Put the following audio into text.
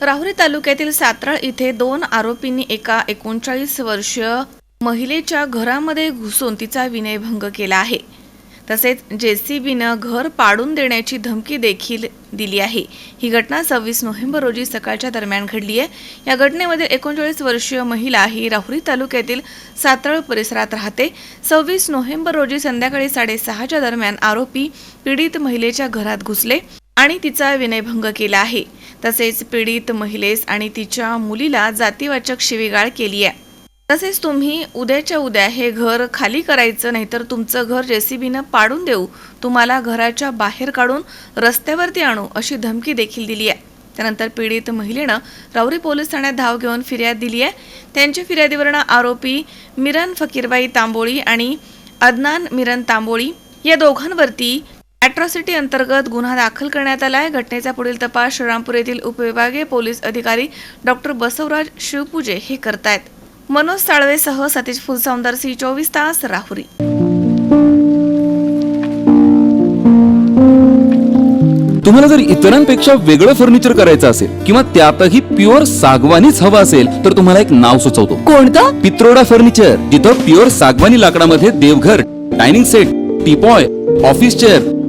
राहुरी तालुक्यातील सातराळ इथे दोन आरोपींनी एका एकोणचाळीस वर्षीय महिलेच्या घरामध्ये घुसून तिचा विनयभंग केला आहे. तसेच जेसीबीनं घर पाडून देण्याची धमकी देखील दिली आहे. ही घटना सव्वीस नोव्हेंबर रोजी सकाळच्या दरम्यान घडली आहे. या घटनेमध्ये एकोणचाळीस वर्षीय महिला ही राहुरी तालुक्यातील सातळ परिसरात राहते. सव्वीस नोव्हेंबर रोजी संध्याकाळी साडेसहाच्या दरम्यान आरोपी पीडित महिलेच्या घरात घुसले. आणि तिचा विनयभंग केला आहे. तसेच पीडित महिलेस आणि तिच्या मुलीला जातीवाचक शिवीगाळ केली आहे. तसेच तुम्ही उद्याच्या उद्या हे घर खाली करायचं नाहीतर तुमचं घर जेसीबीनं पाडून देऊ. तुम्हाला घराच्या बाहेर काढून रस्त्यावरती आणू अशी धमकी देखील दिली आहे. त्यानंतर पीडित महिलेनं राऊरी पोलीस ठाण्यात धाव घेऊन फिर्याद दिली आहे. त्यांच्या फिर्यादीवरनं आरोपी मिरन फकीरबाई तांबोळी आणि अदनान मिरन तांबोळी या दोघांवरती अॅट्रॉसिटी अंतर्गत गुन्हा दाखल करण्यात आला आहे. घटनेचा पुढील तपास श्रीरामपूर येथील उपविभागीय पोलीस अधिकारी डॉक्टर बसवराज शिवपूजे हे करतायत. मनोज साळवेसह सतीश फुलसौंदर सी चोवीस तास राहुरी. तुम्हाला जर इतरांपेक्षा वेगळं फर्निचर करायचं असेल किंवा त्यातही प्युअर सागवानीच हवं असेल तर तुम्हाला एक नाव सुचवतो. कोणतं? पित्रोडा फर्निचर जिथं प्युअर सागवानी लाकडामध्ये देवघर dining set teapoy office chair